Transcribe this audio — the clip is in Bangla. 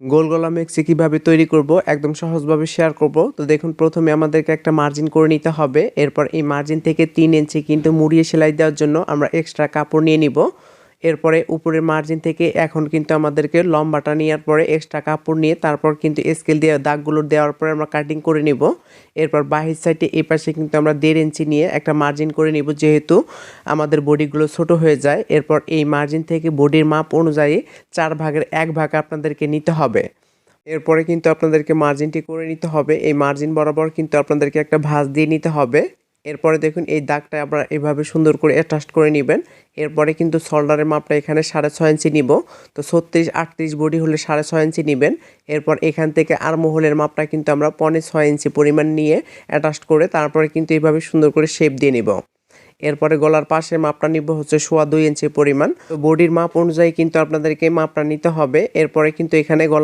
গোল গলা মিক্সি কীভাবে তৈরি করব, একদম সহজভাবে শেয়ার করব। তো দেখুন, প্রথমে আমাদেরকে একটা মার্জিন করে নিতে হবে। এরপর এই মার্জিন থেকে তিন ইঞ্চি কিন্তু মুড়িয়ে সেলাই দেওয়ার জন্য আমরা এক্সট্রা কাপড় নিয়ে নিব। এরপরে উপরের মার্জিন থেকে এখন কিন্তু আমাদেরকে লম্বাটা নেওয়ার পরে এক্সট্রা কাপড় নিয়ে তারপর কিন্তু স্কেল দিয়ে দাগগুলো দেওয়ার পরে আমরা কাটিং করে নিব। এরপর বাহির সাইডে এই পাশে কিন্তু আমরা দেড় ইঞ্চি নিয়ে একটা মার্জিন করে নিব যেহেতু আমাদের বডিগুলো ছোট হয়ে যায়। এরপর এই মার্জিন থেকে বডির মাপ অনুযায়ী চার ভাগের এক ভাগ আপনাদেরকে নিতে হবে। এরপরে কিন্তু আপনাদেরকে মার্জিনটি করে নিতে হবে। এই মার্জিন বরাবর কিন্তু আপনাদেরকে একটা ভাঁজ দিয়ে নিতে হবে। এরপরে দেখুন এই দাগটা আপনারা এভাবে সুন্দর করে অ্যাটাস্ট করে নেবেন। এরপরে কিন্তু শোল্ডারের মাপটা এখানে সাড়ে ছয় ইঞ্চি নিব। তো ছত্রিশ, আটত্রিশ বডি হলে সাড়ে ছয় ইঞ্চি নেবেন। এরপর এখান থেকে আর মহলের মাপটা কিন্তু আমরা পনে ছয় ইঞ্চি পরিমাণ নিয়ে অ্যাটাস্ট করে তারপরে কিন্তু এইভাবে সুন্দর করে শেপ দিয়ে নিব। এরপরে গলার পাশে মাপটা নিব হচ্ছে সোয়া দুই ইঞ্চি পরিমাণ। তো বডির মাপ অনুযায়ী কিন্তু আপনাদেরকে মাপটা নিতে হবে। এরপরে কিন্তু এখানে গলা